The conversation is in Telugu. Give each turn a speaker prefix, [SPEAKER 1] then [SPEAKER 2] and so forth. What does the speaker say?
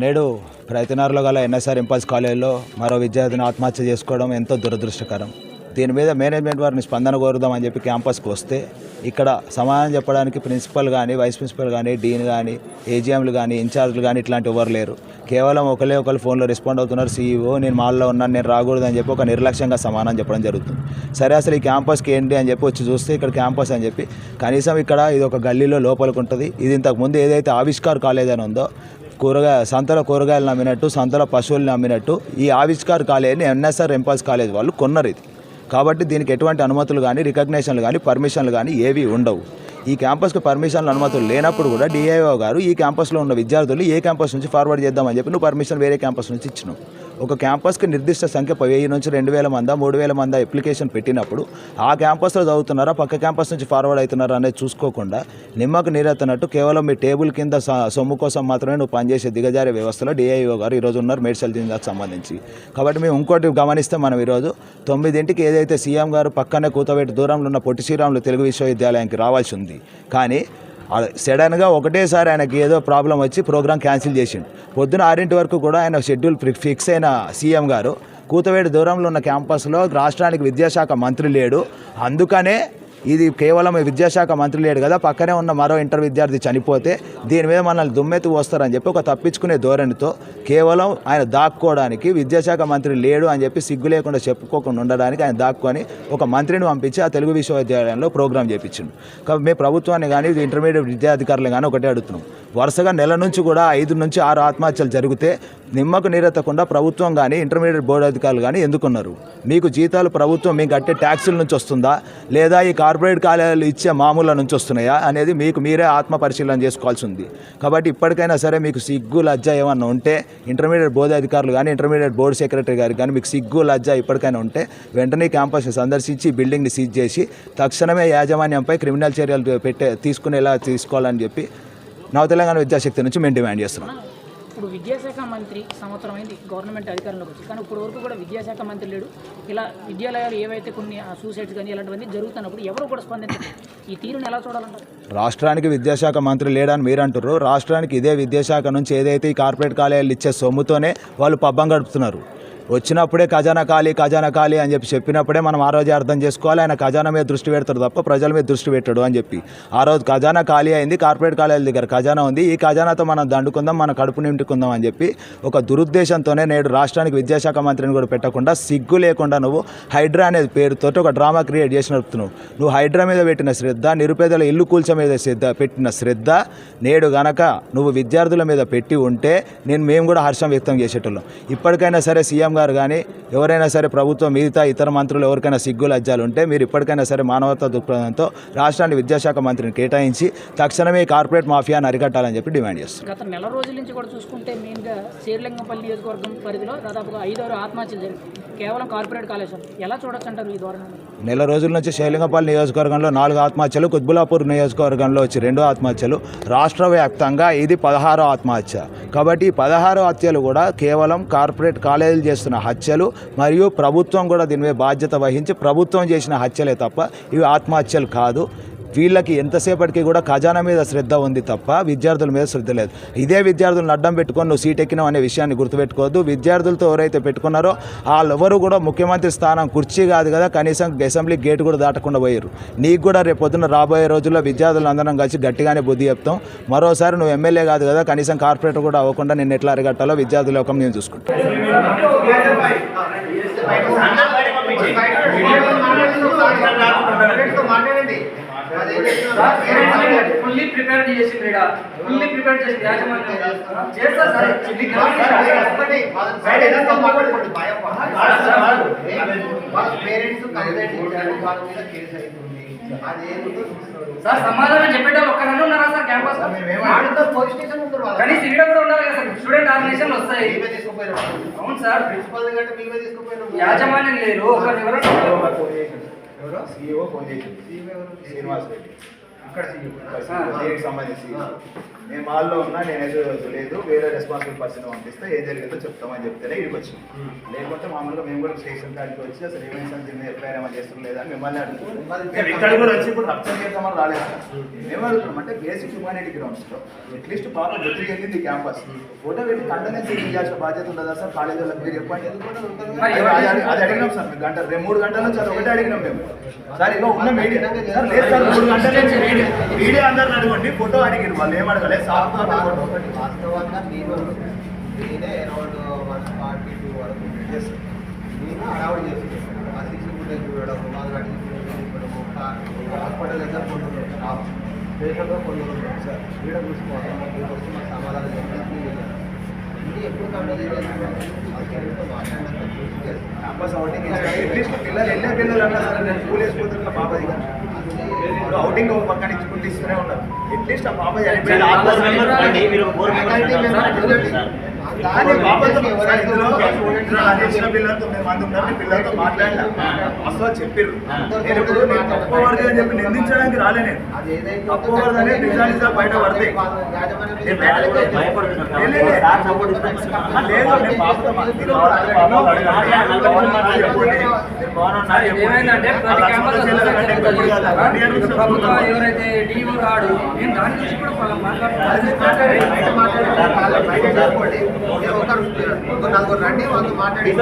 [SPEAKER 1] నేడు ప్రతినారులో గల ఎన్ఎస్ఆర్ ఇంపల్స్ కాలేజీలో మరో విద్యార్థిని ఆత్మహత్య చేసుకోవడం ఎంతో దురదృష్టకరం. దీని మీద మేనేజ్మెంట్ వారిని స్పందన కోరుదామని చెప్పి క్యాంపస్కి వస్తే ఇక్కడ సమాధానం చెప్పడానికి ప్రిన్సిపల్ కానీ వైస్ ప్రిన్సిపల్ కానీ డీన్ కానీ ఏజీఎంలు కానీ ఇన్ఛార్జ్లు కానీ ఇట్లాంటి ఎవరు లేరు. కేవలం ఒకరే ఒకరు ఫోన్లో రెస్పాండ్ అవుతున్నారు. సీఈఓ నేను మాల్లో ఉన్నాను నేను రాకూడదు అని చెప్పి ఒక నిర్లక్ష్యంగా సమానం చెప్పడం జరుగుతుంది. సరే అసలు ఈ క్యాంపస్కి ఏంటి అని చెప్పి వచ్చి చూస్తే ఇక్కడ క్యాంపస్ అని చెప్పి కనీసం ఇక్కడ ఇది ఒక గల్లీలో లోపలికి ఉంటుంది. ఇది ఇంతకు ముందు ఏదైతే ఆవిష్కార్ కాలేజ్ అని ఉందో కూరగాయ సంతలో కూరగాయలు అమ్మినట్టు సంతలో పశువుల్ని అమ్మినట్టు ఈ ఆవిష్కార్ కాలేజీని ఎన్ఎస్ఆర్ ఎంపాస్ కాలేజ్ వాళ్ళు కొన్నారు ఇది. కాబట్టి దీనికి ఎటువంటి అనుమతులు కానీ రికగ్నేషన్లు కానీ పర్మిషన్లు కానీ ఏవి ఉండవు. ఈ క్యాంపస్కి పర్మిషన్లు అనుమతులు లేనప్పుడు కూడా డిఐఓ గారు ఈ క్యాంపస్లో ఉన్న విద్యార్థులు ఏ క్యాంపస్ నుంచి ఫార్వర్డ్ చేద్దామని చెప్పి నువ్వు పర్మిషన్ వేరే క్యాంపస్ నుంచి ఇచ్చినావు. ఒక క్యాంపస్కి నిర్దిష్ట సంఖ్య వెయ్యి నుంచి రెండు వేల మంది మూడు వేల మంది అప్లికేషన్ పెట్టినప్పుడు ఆ క్యాంపస్లో చదువుతున్నారా పక్క క్యాంపస్ నుంచి ఫార్వర్డ్ అవుతున్నారా అనేది చూసుకోకుండా నిమ్మకు నీరెత్తనట్టు కేవలం మీ టేబుల్ కింద సొమ్ము కోసం మాత్రమే నువ్వు పనిచేసే దిగజారే వ్యవస్థలో డిఐఓ గారు ఈరోజు ఉన్నారు మెడిసిన్ జిల్లాకు సంబంధించి. కాబట్టి మేము ఇంకోటి గమనిస్తే మనం ఈరోజు తొమ్మిదింటికి ఏదైతే సీఎం గారు పక్కనే కూతబెట్టి దూరంలో ఉన్న పొట్టి శ్రీరాములు తెలుగు విశ్వవిద్యాలయానికి రావాల్సి ఉంది. కానీ సడన్గా ఒకటేసారి ఆయనకి ఏదో ప్రాబ్లం వచ్చి ప్రోగ్రామ్ క్యాన్సిల్ చేసిండు. పొద్దున ఆరింటి వరకు కూడా ఆయన షెడ్యూల్ ఫిక్స్ అయిన సీఎం గారు కూతవేడు దూరంలో ఉన్న క్యాంపస్లో రాష్ట్రానికి విద్యాశాఖ మంత్రి లేడు. అందుకనే ఇది కేవలం విద్యాశాఖ మంత్రి లేడు కదా పక్కనే ఉన్న మరో ఇంటర్ విద్యార్థి చనిపోతే దీని మీద మనల్ని దుమ్మెత్తి వస్తారని చెప్పి ఒక తప్పించుకునే ధోరణితో కేవలం ఆయన దాక్కోవడానికి విద్యాశాఖ మంత్రి లేడు అని చెప్పి సిగ్గు లేకుండా చెప్పుకోకుండా ఉండడానికి ఆయన దాక్కొని ఒక మంత్రిని పంపించి ఆ తెలుగు విశ్వవిద్యాలయంలో ప్రోగ్రాం చేయించిండు కాబట్టి మేము ప్రభుత్వాన్ని కానీ ఇంటర్మీడియట్ విద్యాధికారులు కానీ ఒకటే అడుగుతున్నాం. వరుసగా నెల నుంచి కూడా ఐదు నుంచి ఆరు ఆత్మహత్యలు జరిగితే నిమ్మకు నీరెత్తకుండా ప్రభుత్వం కానీ ఇంటర్మీడియట్ బోర్డు అధికారులు కానీ ఎందుకున్నారు? మీకు జీతాలు ప్రభుత్వం మీకు కట్టే ట్యాక్సుల నుంచి వస్తుందా? లేదా ఈ కార్పొరేట్ కాలేజీలు ఇచ్చే మామూల నుంచి వస్తున్నాయా అనేది మీకు మీరే ఆత్మ పరిశీలన చేసుకోవాల్సి ఉంది. కాబట్టి ఇప్పటికైనా సరే మీకు సిగ్గు లజ్జ ఏమన్నా ఉంటే ఇంటర్మీడియట్ బోర్డు అధికారులు కానీ ఇంటర్మీడియట్ బోర్డు సెక్రటరీ గారు కానీ మీకు సిగ్గు లజ్జ ఇప్పటికైనా ఉంటే వెంటనే క్యాంపస్ని సందర్శించి బిల్డింగ్ని సీజ్ చేసి తక్షణమే యాజమాన్యంపై క్రిమినల్ చర్యలు పెట్టే తీసుకునేలా తీసుకోవాలని చెప్పి నవ తెలంగాణ విద్యాశక్తి నుంచి మేము డిమాండ్ చేస్తున్నాం.
[SPEAKER 2] ఇప్పుడు విద్యాశాఖ మంత్రి సంవత్సరం అయింది గవర్నమెంట్ అధికారంలోకి వచ్చి. కానీ ఇప్పుడు వరకు కూడా విద్యాశాఖ మంత్రి లేడు. ఇలా విద్యాలయాలు ఏవైతే కొన్ని సూసైడ్స్ కానీ ఇలాంటివన్నీ జరుగుతున్నప్పుడు ఎవరు కూడా స్పందించారు. ఈ తీరుని ఎలా చూడాలంటారు?
[SPEAKER 1] రాష్ట్రానికి విద్యాశాఖ మంత్రి లేడని మీరు అంటారు రాష్ట్రానికి ఇదే విద్యాశాఖ నుంచి ఏదైతే ఈ కార్పొరేట్ కాలేజీలు ఇచ్చే సొమ్ముతోనే వాళ్ళు పబ్బం గడుపుతున్నారు. వచ్చినప్పుడే ఖజానా ఖాళీ ఖజానా ఖాళీ అని చెప్పి చెప్పినప్పుడే మనం ఆ రోజే అర్థం చేసుకోవాలి. ఆయన ఖజానా మీద దృష్టి పెడతాడు తప్ప ప్రజల మీద దృష్టి పెట్టాడు అని చెప్పి. ఆ రోజు ఖజానా ఖాళీ అయింది కార్పొరేట్ కాలేజీల దగ్గర ఖజానా ఉంది. ఈ ఖజానాతో మనం దండుకుందాం మన కడుపు నింపుకుందాం అని చెప్పి ఒక దురుద్దేశంతోనే నేడు రాష్ట్రానికి విద్యాశాఖ మంత్రిని కూడా పెట్టకుండా సిగ్గు లేకుండా నువ్వు హైడ్రా అనే పేరుతో ఒక డ్రామా క్రియేట్ చేసి నడుపుతున్నావు. నువ్వు హైడ్రా మీద పెట్టిన శ్రద్ధ నిరుపేదల ఇల్లు కూల్చ మీద శ్రద్ధ పెట్టిన శ్రద్ధ నేడు గనక నువ్వు విద్యార్థుల మీద పెట్టి ఉంటే నేను మేము కూడా హర్షం వ్యక్తం చేసేటోళ్ళం. ఇప్పటికైనా సరే సీఎం గారు కానీ ఎవరైనా సరే ప్రభుత్వం మిగతా ఇతర మంత్రులు ఎవరికైనా సిగ్గు లజ్జాలు ఉంటే మీరు ఇప్పటికైనా సరే మానవతా దృక్పథంతో రాష్ట్రాన్ని విద్యాశాఖ మంత్రిని కేటాయించి తక్షణమే కార్పొరేట్ మాఫియాను అరికట్టాలని చెప్పి డిమాండ్ చేస్తున్నాం
[SPEAKER 2] గత నెల రోజుల నుంచి కూడా చూసుకుంటే మెయిన్గా శేర్లింగంపల్లి నియోజకవర్గం పరిధిలో దాదాపుగా ఐదారు ఆత్మహత్యలు జరిగాయి. కేవలం కార్పొరేట్ కాలేజ్ ఎలా చూడొచ్చు అంటారు ఈ ధోరణి
[SPEAKER 1] నెల రోజుల నుంచి శైలింగపల్లి నియోజకవర్గంలో నాలుగు ఆత్మహత్యలు కుత్బులాపూర్ నియోజకవర్గంలో వచ్చి రెండు ఆత్మహత్యలు. రాష్ట్ర వ్యాప్తంగా ఇది పదహారో ఆత్మహత్య. కాబట్టి ఈ పదహారో హత్యలు కూడా కేవలం కార్పొరేట్ కాలేజీలు చేస్తున్న హత్యలు మరియు ప్రభుత్వం కూడా దీని మీద బాధ్యత వహించి ప్రభుత్వం చేసిన హత్యలే తప్ప ఇవి ఆత్మహత్యలు కాదు. వీళ్ళకి ఎంతసేపటికి కూడా ఖజానా మీద శ్రద్ధ ఉంది తప్ప విద్యార్థుల మీద శ్రద్ధ లేదు. ఇదే విద్యార్థులను అడ్డం పెట్టుకొని నువ్వు సీట్ ఎక్కినావు అనే విషయాన్ని గుర్తుపెట్టుకోవద్దు. విద్యార్థులతో ఎవరైతే పెట్టుకున్నారో వాళ్ళెవరు కూడా ముఖ్యమంత్రి స్థానం కుర్చీ కాదు కదా కనీసం అసెంబ్లీ గేట్ కూడా దాటకుండా పోయారు. నీకు కూడా రేపు పొద్దున్న రాబోయే రోజుల్లో విద్యార్థులు అందరం కలిసి గట్టిగానే బుద్ధి చెప్తాం. మరోసారి నువ్వు ఎమ్మెల్యే కాదు కదా కనీసం కార్పొరేటర్ కూడా అవ్వకుండా నిన్ను ఎట్లా అరిగట్టాలో విద్యార్థుల యొక్క నేను చూసుకుంటాను.
[SPEAKER 3] ఫుల్లీ ప్రిపేర్ చేసింది ఈడ. ఫుల్లీ ప్రిపేర్ చేసింది యాజమాన్యం. చేస్తా సార్. మీకు సార్ సమాధానం చెప్పేటప్పుడు ఒక్కరన్నా ఉన్నారా సార్ క్యాంపస్ కనీసం ఈడ కూడా ఉండాలి కదా సార్. స్టూడెంట్ ఆర్గనైజేషన్ వస్తాయి. అవును సార్. యాజమాన్యం లేరు. ఒకరు ఎవరైనా
[SPEAKER 1] సీఈఓ ఫోన్ చేసి శ్రీనివాస్ రెడ్డి
[SPEAKER 3] ఇక్కడ
[SPEAKER 1] దీనికి సంబంధించి నేను మాల్లో ఉన్నా నేను ఏదో లేదు వేరే రెస్పాన్సిబుల్ పర్సన్ పంపిస్తే ఏం జరిగిందో చెప్తామని చెప్తేనే ఇక్కడికి వచ్చి. లేకుంటే మామూలుగా మేము కూడా స్టేషన్ కాడికి వచ్చి అసలు ఏమైనా సంథింగ్ ఎఫ్ఐఆర్ ఏమైనా చేస్తాం లేదా మిమ్మల్ని అడుగుతున్నాం మేము ఇక్కడ కూడా వచ్చి ఇప్పుడు రక్తం చేద్దామని రాలేదు. మేము. అడుగుతున్నాం అంటే బేసిక్ హ్యూమానిటీ గ్రౌండ్స్లో అట్లీస్ట్ పాప వృత్తి చెందింది క్యాంపస్ ఫోటో పెట్టి కంటెనెన్స్ చేయాల్సిన బాధ్యత ఉండదా సార్? కాలేజ్ వాళ్ళకి మీరు చెప్పండి. అది- అడిగినాం సార్. గంట మూడు గంటల నుంచి అది ఒకటే అడిగినాం మేము. సార్ ఇగో ఉన్న మీడియా సార్ లేదు సార్ మూడు గంటల నుంచి వీడియో వీడియో అందరిని అడగండి ఫోటో అడిగిరు వాళ్ళు ఏం అడగలేదు సార్
[SPEAKER 4] వాస్తవంగా నేను నేనే అరౌండ్ వన్ ఫార్టీ టూ వరకు నేను హడావుడి చేస్తున్నాను ఆ సీసీ చూడడం వాళ్ళు అడిగి హాస్పిటల్ దగ్గర కొన్ని స్టాఫ్ స్టేషన్లో సార్ వీడ చూసుకోవాలి మీకు వచ్చి సమాధానం చెప్పి ఇది ఎప్పుడు కంప్లీట్ చూసి
[SPEAKER 1] క్యాంపస్ అవుటింగ్ పిల్లలు వెళ్ళే పిల్లలు అన్నా సరే నేను స్కూల్ వేసిపోతున్నా పాప ఇప్పుడు అవుటింగ్ ఒక పక్కన ఇచ్చుకుంటూ ఇస్తూనే ఉన్నారు. అట్లీస్ట్ ఆ పాప ఇందులో నాకు తెలిసిన పిల్లలతో మేము మంది ఉన్నారు పిల్లలతో మాట్లాడినా. అసలు చెప్పిర్రు. నేను ఇప్పుడు నేను తక్కువ వర్గం అని చెప్పి నిందించడానికి రాలే నేను. తక్కువ బయట పడతాయి.
[SPEAKER 3] ఎవరైతే డిఓ రాడు నేను దాని గురించి కూడా వాళ్ళ
[SPEAKER 1] అది
[SPEAKER 3] మాట్లాడుతున్నాను
[SPEAKER 4] బయట మాట్లాడారు వాళ్ళు బయట చెప్పండి ఏ ఒకరు ఒక నలుగురు రండి వాళ్ళతో మాట్లాడి